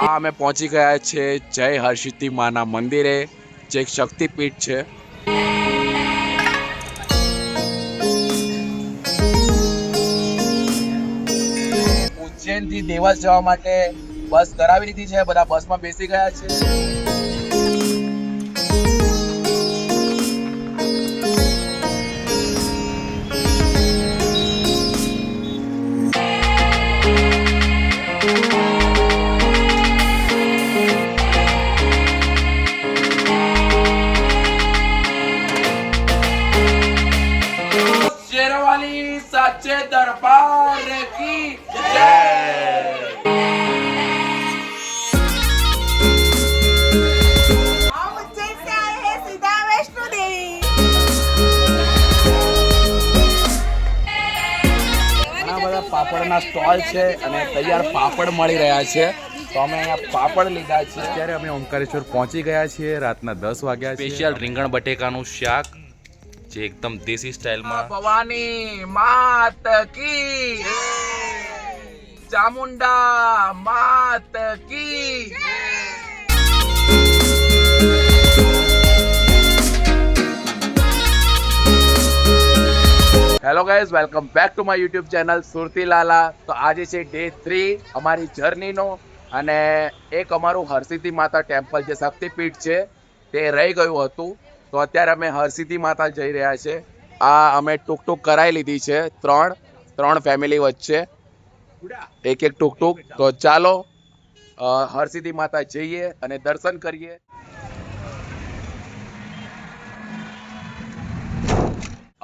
આ અમે પહોંચી ગયા છે જય હર્ષિતિ માના મંદિરે, જે એક શક્તિપીઠ છે. ઉજ્જૈનથી દેવાસ જવા માટે બસ કરાવી લીધી છે, બધા બસમાં બેસી ગયા છે. પાપડના સ્ટોલ છે અને તૈયાર પાપડ મળી રહ્યા છે. તો અમે અહીંયા પાપડ લીધા છે. અત્યારે અમે ઓમકારેશ્વર પહોંચી ગયા છીએ. રાતના દસ વાગ્યા છે. સ્પેશિયલ રીંગણ બટેકાનું શાક જે એકદમ દેશી સ્ટાઇલમાં. ભવાની માત કી. ચામુંડા માત કી. Hello guys welcome back to my YouTube channel Surti Lala તો આજે છે ડે થ્રી અમારી જર્નીનો અને એક અમારું હરસિદ્ધિ માતા ટેમ્પલ જે શક્તિપીઠ છે, તે રહી ગયું હતું. તો અત્યારે અમે હરસિદ્ધિ માતા જઈ રહ્યા છે. આ અમે ટૂંક ટૂંક કરાવી લીધી છે, ત્રણ ત્રણ ફેમિલી વચ્ચે. એક એક ટૂક ટૂંક તો ચાલો હરસિદ્ધિ માતા જઈએ અને દર્શન કરીએ.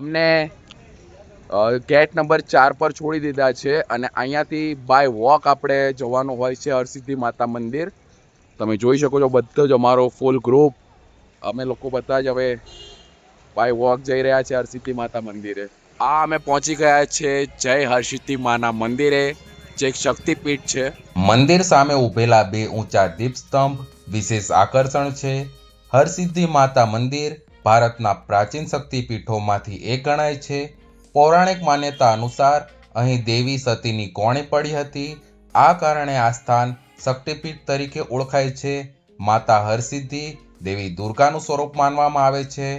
અમને ગેટ નંબર ચાર પર છોડી દીધા છે અને અહીંયાથી બાય વોક આપણે જવાનું હોય છે હરસિદ્ધિ માતા મંદિર. તમે જોઈ શકો છો બધો જ અમારો ફૂલ ગ્રુપ અમે લોકો બધા જ હવે બાય વોક જઈ રહ્યા છે હરસિદ્ધિ માતા મંદિરે. આ અમે પહોંચી ગયા છે જય હરસિદ્ધિ માના મંદિરે, જે એક શક્તિપીઠ છે. મંદિર સામે ઉભેલા બે ઊંચા દીપસ્તંભ વિશેષ આકર્ષણ છે. હરસિદ્ધિ માતા મંદિર ભારતના પ્રાચીન શક્તિપીઠોમાંથી એક ગણાય છે. પૌરાણિક માન્યતા અનુસાર અહીં દેવી સતીની કોણી પડી હતી. આ કારણે આ સ્થાન શક્તિપીઠ તરીકે ઓળખાય છે. માતા હરસિદ્ધિ દેવી દુર્ગાનું સ્વરૂપ માનવામાં આવે છે.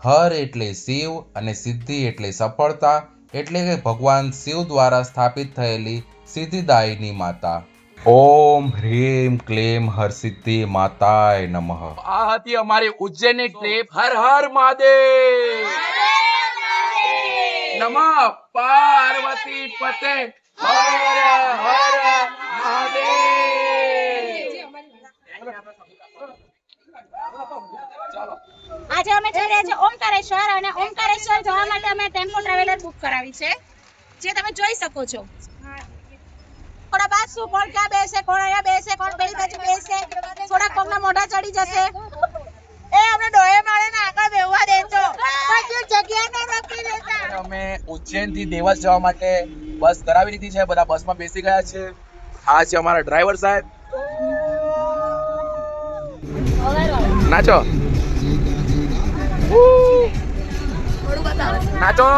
હર એટલે શિવ અને સિદ્ધિ એટલે સફળતા, એટલે કે ભગવાન શિવ દ્વારા સ્થાપિત થયેલી સિદ્ધિદાયીની માતા. ઓમ હ્રીમ ક્લેમ હરસિદ્ધિ માતાય નમઃ. આ હતી અમારી ઉજ્જૈનની ટ્રીપ હર હર મહાદેવ! નમઃ પાર્વતી પતે હર હર આજે અમે જઈ રહ્યા છીએ ઓમકારેશ્વર અને ઓમકારેશ્વર જવા માટે અમે ટેમ્પો ટ્રાવેલર બુક કરાવી છે જે તમે જોઈ શકો છો થોડા બાદ શું કોણ ક્યાં બેસે કોણ અહીંયા બેસે કોણ પેલી બાજુ બેસે થોડા કોમના મોઢા ચડી જશે એ અમને ડોહે માળે ને આગળ બેહવા દેજો પછી જગ્યા ન અમે ઉજ્જૈનથી દેવાસ જવા માટે બસ કરાવી લીધી છે. બધા બસમાં બેસી ગયા છે. આ છે અમારા ડ્રાઈવર સાહેબ. નાચો. નાચો.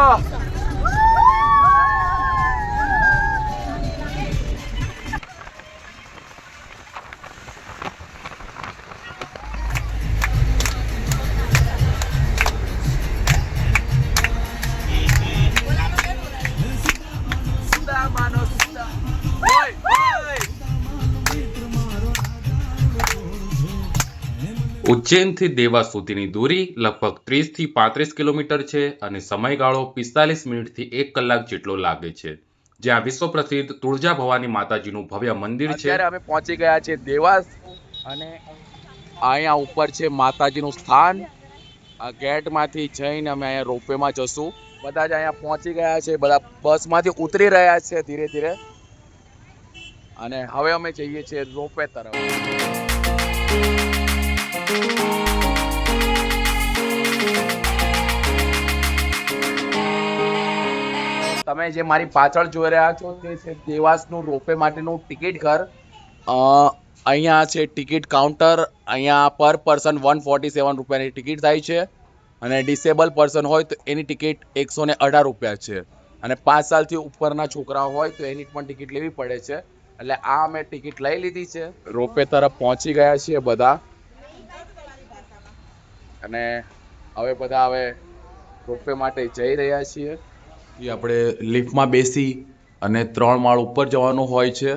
ઉજ્જૈનથી દેવા સુધીની દૂરી લગભગ ત્રીસથી પાંત્રીસ કિલોમીટર છે અને સમયગાળો પિસ્તાલીસ મિનિટથી એક કલાક જેટલો લાગે છે. જ્યાં વિશ્વ પ્રસિદ્ધ તુળજા ભવાની માતાજીનું ભવ્ય મંદિર છે. અમે પહોંચી ગયા છે દેવાસ અને અહીંયા ઉપર છે માતાજીનું સ્થાન. આ ગેટમાંથી જઈને અમે અહીંયા રોપવેમાં જશું. બધા જ અહીંયા પહોંચી ગયા છે, બધા બસમાંથી ઉતરી રહ્યા છે ધીરે ધીરે. અને હવે અમે જઈએ છીએ રોપવે તરફ. તમે જે મારી પાછળ જોઈ રહ્યા છો તે છે દેવાસનું રોપે માટેનું ટિકિટ ઘર. અહીંયા છે ટિકિટ કાઉન્ટર, અહીંયા પર પર્સન વન ફોર્ટી સેવન રૂપિયાની ટિકિટ થાય છે અને ડિસેબલ પર્સન હોય તો એની ટિકિટ એકસો ને અઢાર રૂપિયા છે. અને પાંચ સાલથી ઉપરના છોકરાઓ હોય તો એની પણ ટિકિટ લેવી પડે છે. એટલે આ અમે ટિકિટ લઈ લીધી છે. રોપે તરફ પહોંચી ગયા છીએ બધા. અને હવે બધા હવે રોપવે માટે જઈ રહ્યા છીએ. એ આપણે લિફ્ટમાં બેસી અને ત્રણ માળ ઉપર જવાનું હોય છે.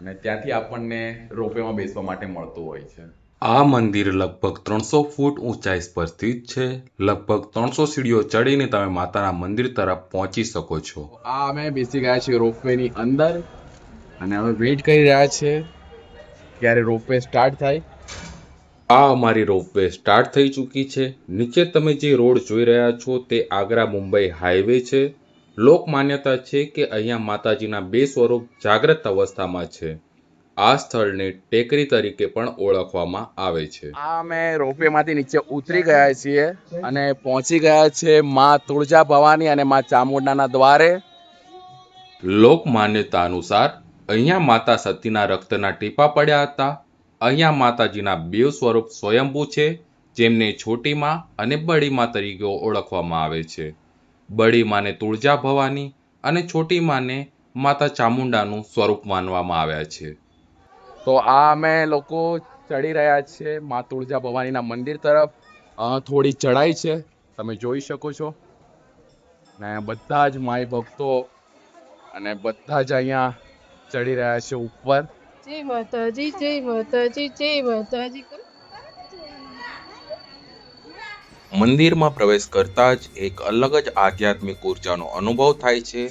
અને ત્યાંથી આપણને રોપવેમાં બેસવા માટે મળતું હોય છે. આ મંદિર લગભગ ત્રણસો ફૂટ ઊંચાઈ પર સ્થિત છે. લગભગ ત્રણસો સીડીઓ ચડીને તમે માતાના મંદિર તરફ પહોંચી શકો છો. આ અમે બેસી ગયા છીએ રોપવેની અંદર. અને હવે વેઇટ કરી રહ્યા છીએ ક્યારે રોપવે સ્ટાર્ટ થાય. આ અમારી રોપવે સ્ટાર્ટ થઈ ચૂકી છે. નીચે તમે જે રોડ જોઈ રહ્યા છો તે આગ્રા મુંબઈ હાઈવે છે. લોક માન્યતા છે કે અહીંયા માતાજીના બે સ્વરૂપ જાગ્રત અવસ્થામાં છે. આ સ્થળને ટેકરી તરીકે પણ ઓળખવામાં આવે છે. આ અમે રોપવેમાંથી નીચે ઉતરી ગયા છીએ અને પહોંચી ગયા છે મા તુળજા ભવાની અને મા ચામુંડાના દ્વારે. લોક માન્યતા અનુસાર અહીંયા માતા સતીના રક્તના ટીપા પડ્યા હતા. અહીંયા માતાજીના બે સ્વરૂપ સ્વયંભૂ છે, જેમને છોટી માં અને બડી માં તરીકે ઓળખવામાં આવે છે. બડી માને તુળજા ભવાની અને છોટી માને માતા ચામુંડાનું સ્વરૂપ માનવામાં આવ્યા છે. તો આ અમે લોકો ચડી રહ્યા છે મા તુળજા ભવાનીના મંદિર તરફ. થોડી ચઢાઈ છે. તમે જોઈ શકો છો. ને બધા જ માય ભક્તો અને બધા જ અહીંયા ચડી રહ્યા છે ઉપર. જય માતાજી જય માતાજી જય માતાજી. મંદિરમાં પ્રવેશ કરતા જ એક અલગ જ આધ્યાત્મિક ઉર્જાનો અનુભવ થાય છે.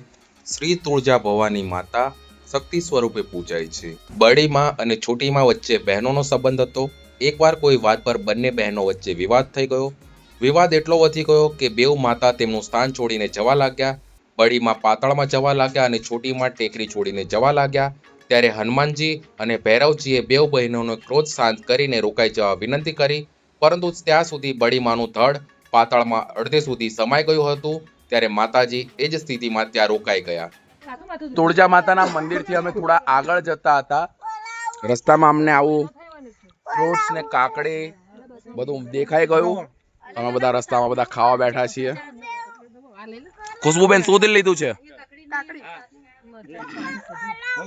શ્રી તુળજા ભવાની માતા શક્તિ સ્વરૂપે પૂજાય છે. બડી માં અને છોટી માં વચ્ચે બહેનોનો સંબંધ હતો. એકવાર કોઈ વાત પર બંને બહેનો વચ્ચે વિવાદ થઈ ગયો. વિવાદ એટલો વધી ગયો કે બેઉ માતા તેમનું સ્થાન છોડીને જવા લાગ્યા. બડીમાં પાતાળમાં જવા લાગ્યા અને છોટીમાં ટેકરી છોડીને જવા લાગ્યા. ત્યારે હનુમાનજી અને ભૈરવજીએ બેઉ બહેનોનો ક્રોધ શાંત કરીને રોકાઈ જવા વિનંતી કરી. પરંતુ ત્યાં સુધી બળીમાનું ધડ પાતાળમાં અડધે સુધી સમાઈ ગયું હતું. ત્યારે માતાજી એ જ સ્થિતિમાં ત્યાં રોકાઈ ગયા. તુળજા માતાના મંદિરથી અમે થોડા આગળ જતા હતા. રસ્તામાં અમને આવું ફ્રૂટ્સ ને કાકડી બધું દેખાઈ ગયું. અમે બધા રસ્તામાં બધા ખાવા બેઠા છીએ. ખુશ્બુબેન શું લીધું છે?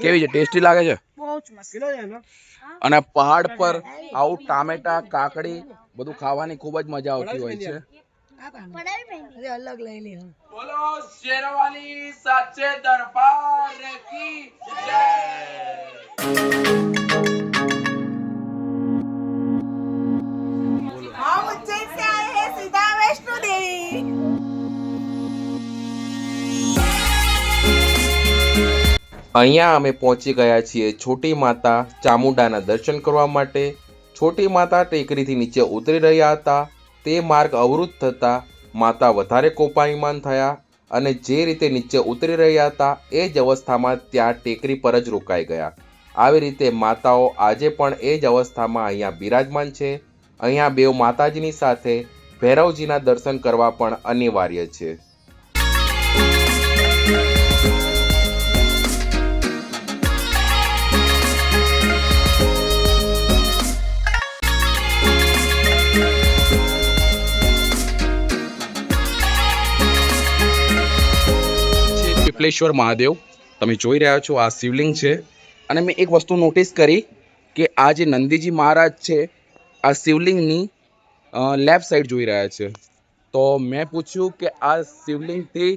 કેવી છે? ટેસ્ટી લાગે છે? અને પહાડ પર આવું ટામેટા કાકડી બધું ખાવાની ખૂબ જ મજા આવતી હોય છે. અલગ લઈ લે બોલો શેરવાની સાચે દરબાર કી જય! અહીંયા અમે પહોંચી ગયા છીએ છોટી માતા ચામુંડાના દર્શન કરવા માટે. છોટી માતા ટેકરીથી નીચે ઉતરી રહ્યા હતા. તે માર્ગ અવરુદ્ધ થતા માતા વધારે કોપાયમાન થયા અને જે રીતે નીચે ઉતરી રહ્યા હતા એ જ અવસ્થામાં ત્યાં ટેકરી પર જ રોકાઈ ગયા. આવી રીતે માતાઓ આજે પણ એ જ અવસ્થામાં અહીંયા બિરાજમાન છે. અહીંયા બેવ માતાજીની સાથે ભૈરવજીના દર્શન કરવા પણ અનિવાર્ય છે. છે મહાદેવ તમે જોઈ રહ્યા છો આ શિવલિંગ છે. અને મેં એક વસ્તુ નોટિસ કરી કે આ જે નંદીજી મહારાજ છે આ શિવલિંગની લેફ્ટ સાઈડ જોઈ રહ્યા છે. તો મેં પૂછ્યું કે આ શિવલિંગથી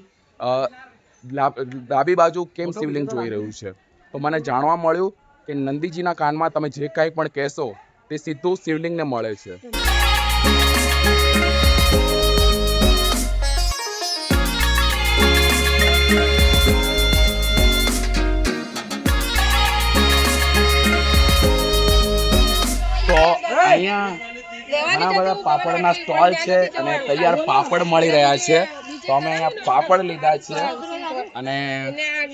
ડાબી બાજુ કેમ શિવલિંગ જોઈ રહ્યું છે? તો મને જાણવા મળ્યું કે નંદીજીના કાનમાં તમે જે કાંઈ પણ કહેશો તે સીધું શિવલિંગને મળે છે. અહીંયા ઘણા બધા પાપડના સ્ટોલ છે અને તૈયાર પાપડ મળી રહ્યા છે. તો અમે અહીંયા પાપડ લીધા છે અને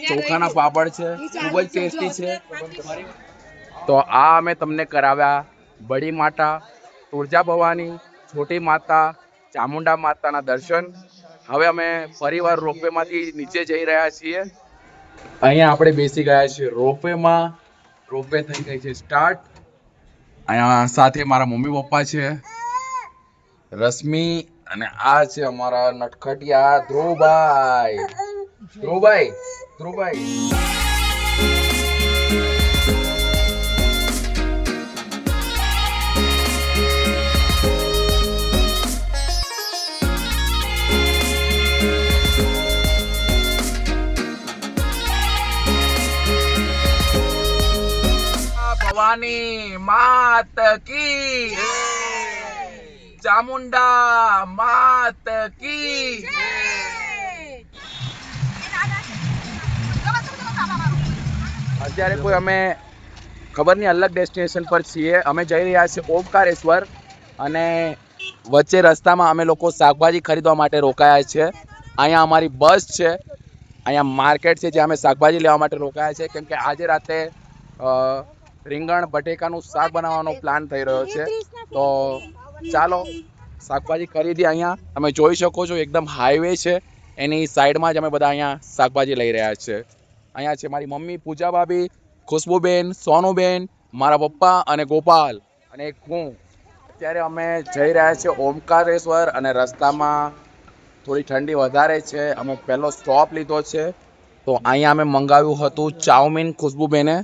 ચોખાના પાપડ છે. ખૂબ જ ટેસ્ટી છે. તો આ અમે તમને કરાવ્યા બડી માતા તુળજા ભવાની છોટી માતા ચામુંડા માતાના દર્શન. હવે અમે ફરીવાર રોપવેમાંથી નીચે જઈ રહ્યા છીએ. અહીંયા આપણે બેસી ગયા છીએ રોપવેમાં. રોપવે થઈ ગઈ છે સ્ટાર્ટ. અહીંયા સાથે મારા મમ્મી પપ્પા છે, રશ્મિ અને આ છે અમારા નટખટિયા ધ્રુવભાઈ. ધ્રુવભાઈ ધ્રુવભાઈ. ભવાની માત કી ચામુંડા માત કી અત્યારે કોઈ અમે ખબર નહીં અલગ ડેસ્ટિનેશન પર છીએ. અમે જઈ રહ્યા છીએ ઓમકારેશ્વર અને વચ્ચે રસ્તામાં અમે લોકો શાકભાજી ખરીદવા માટે રોકાયા છે. અહીંયા અમારી બસ છે. અહીંયા માર્કેટ છે જ્યાં અમે શાકભાજી લેવા માટે રોકાયા છે. કેમ કે આજે રાતે રીંગણ, બટેકાનું શાક બનાવવાનો પ્લાન થઈ રહ્યો છે. તો ચાલો, શાકભાજી ખરીદી અહીંયા તમે જોઈ શકો છો, એકદમ હાઈવે છે. એની સાઈડમાં જ અમે બધા અહીંયા શાકભાજી લઈ રહ્યા છે. અહીંયા છે મારી મમ્મી પૂજા ભાભી, ખુશ્બુબેન, સોનુબેન, મારા પપ્પા અને ગોપાલ અને હું. અત્યારે અમે જઈ રહ્યા છીએ ઓમકારેશ્વર અને રસ્તામાં થોડી ઠંડી વધારે છે. અમે પહેલો સ્ટોપ લીધો છે. તો અહીંયા અમે મંગાવ્યું હતું ચાઉમીન ખુશ્બુબેને.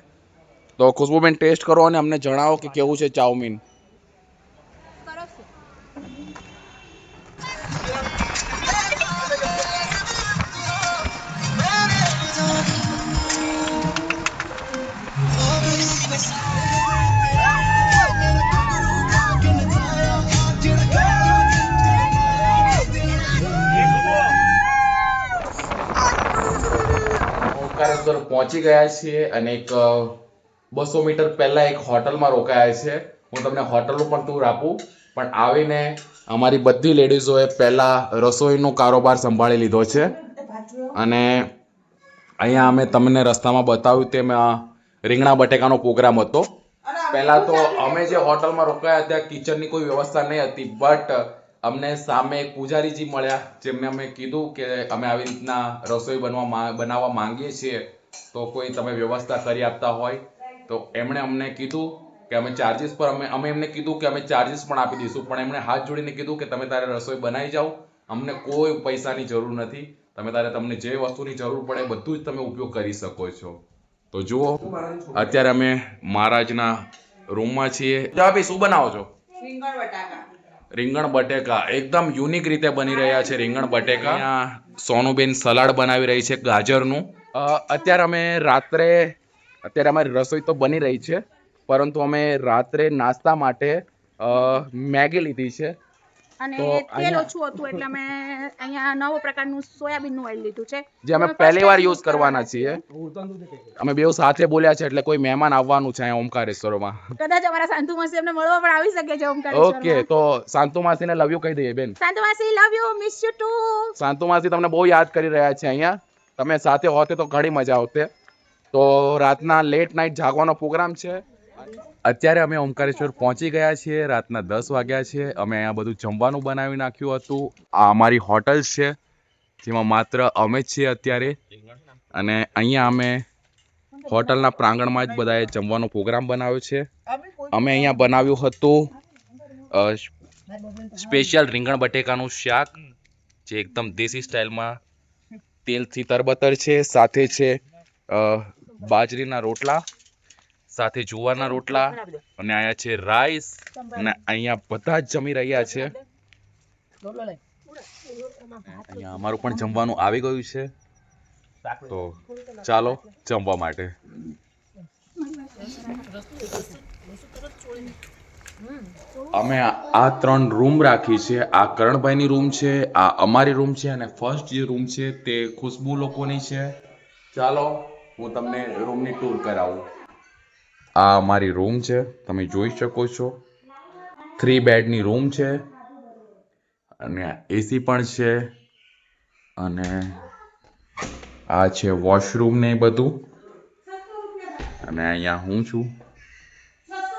તો ખુશ્બુબેન ટેસ્ટ કરો અને અમને જણાવો કે કેવું છે ચાઉમીન. પહોંચી ગયા છીએ અને એક બસો મીટર પહેલા એક હોટલમાં રોકાયા છે. હું તમને હોટલનું પણ ટૂર આપું. પણ આવીને અમારી બધી લેડીઝોએ પહેલાં રસોઈનો કારોબાર સંભાળી લીધો છે. અને અહીંયા અમે તમને રસ્તામાં બતાવ્યું તેમ રીંગણા બટેકાનો પ્રોગ્રામ હતો. પહેલાં તો અમે જે હોટલમાં રોકાયા ત્યાં કિચનની કોઈ વ્યવસ્થા નહીં હતી. બટ અમને સામે એક પૂજારીજી મળ્યા, જેમને અમે કીધું કે અમે આવી રીતના રસોઈ બનવા બનાવવા માંગીએ છીએ. તો કોઈ તમે વ્યવસ્થા કરી આપતા હોય તો એમણે અમને કીધું કે અમે ચાર્જિસ પર અમે અમે એમને કીધું કે અમે ચાર્જિસ પણ આપી દઈશું પણ એમણે હાથ જોડીને કીધું કે તમે તારે રસોઈ બનાવી જાઓ અમને કોઈ પૈસાની જરૂર નથી તમે તારે તમને જે વસ્તુની જરૂર પડે બધું જ તમે ઉપયોગ કરી શકો છો. તો જુઓ અત્યારે અમે મહારાજના રૂમમાં છીએ. ભાભી શું બનાવો છો? રીંગણ બટેકા. એકદમ યુનિક રીતે બની રહ્યા છે રીંગણ બટેકા. સોનુબેન સલાડ બનાવી રહી છે ગાજરનું. અત્યારે અમે રાત્રે અત્યારે અમારી રસોઈ તો બની રહી છે પરંતુ અમે રાત્રે નાસ્તા માટે મેગી લીધી છે. અને તેલ ઓછું હતું એટલે અમે અહીંયા નવો પ્રકારનું સોયાબીનનું ઓઇલ લીધું છે. જે અમે અમે પહેલી વાર યુઝ કરવાના છીએ. અમે બેઉ સાથે બોલ્યા છે એટલે કોઈ મહેમાન આવવાનું છે અહીંયા ઓમકારેશ્વરમાં. કદાચ અમારા સાંતુ માસી અમને મળવા પણ આવી શકે છે ઓકે તો શાંતુ માસીને લવ યુ કહી દઈએ બેન. સાંતુ માસી love you miss you too Shantu માસી તમને બહુ યાદ કરી રહ્યા છે અહીંયા. તમે સાથે હોતે તો ઘણી મજા આવતે તો રાતના લેટ નાઇટ જાગવાનો પ્રોગ્રામ છે? અત્યારે અમે ઓમકારેશ્વર પહોંચી ગયા છીએ, રાતના દસ વાગ્યા છે. અમે અહીંયા બધું જમવાનું બનાવી નાખ્યું હતું. આ અમારી હોટલ છે, જેમાં માત્ર અમે જ છીએ અત્યારે. અને અહીંયા અમે હોટલના પ્રાંગણમાં જ બધાએ જમવાનો પ્રોગ્રામ બનાવ્યો છે. અમે અહીંયા બનાવ્યું હતું સ્પેશિયલ રીંગણ બટેકાનું શાક, જે એકદમ દેશી સ્ટાઇલમાં તેલથી તરબતર છે, સાથે છે બાજરીના રોટલા સાથે જુવારના રોટલા અને અહીંયા છે રાઈસ અને અહીંયા બધા જ જમી રહ્યા છે. અહીંયા અમારું પણ જમવાનું આવી ગયું છે. તો ચાલો જમવા માટે. અમે આ આ ત્રણ રૂમ રાખી છે. આ કરણભાઈની રૂમ છે આ અમારી રૂમ છે અને ફર્સ્ટ જે રૂમ છે તે ખુશ્બુ લોકોની છે. ચાલો. હું તમને રૂમની ટૂર કરાવું. આ અમારી રૂમ છે. તમે જોઈ શકો છો. થ્રી બેડની રૂમ છે. અને એસી પણ છે. અને આ છે વોશરૂમ ને બધું. અને અહીંયા હું છું.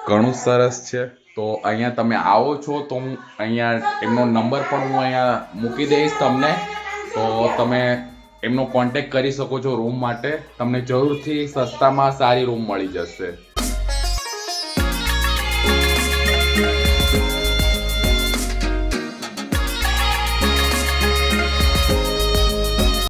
ઘણું સરસ છે. તો અહીંયા તમે આવો છો તો હું અહીંયા એમનો નંબર પણ હું અહીંયા મૂકી દઈશ તમને. તો તમે એમનો કોન્ટેક્ટ કરી શકો છો રૂમ માટે. તમને જરૂરથી સસ્તામાં સારી રૂમ મળી જશે.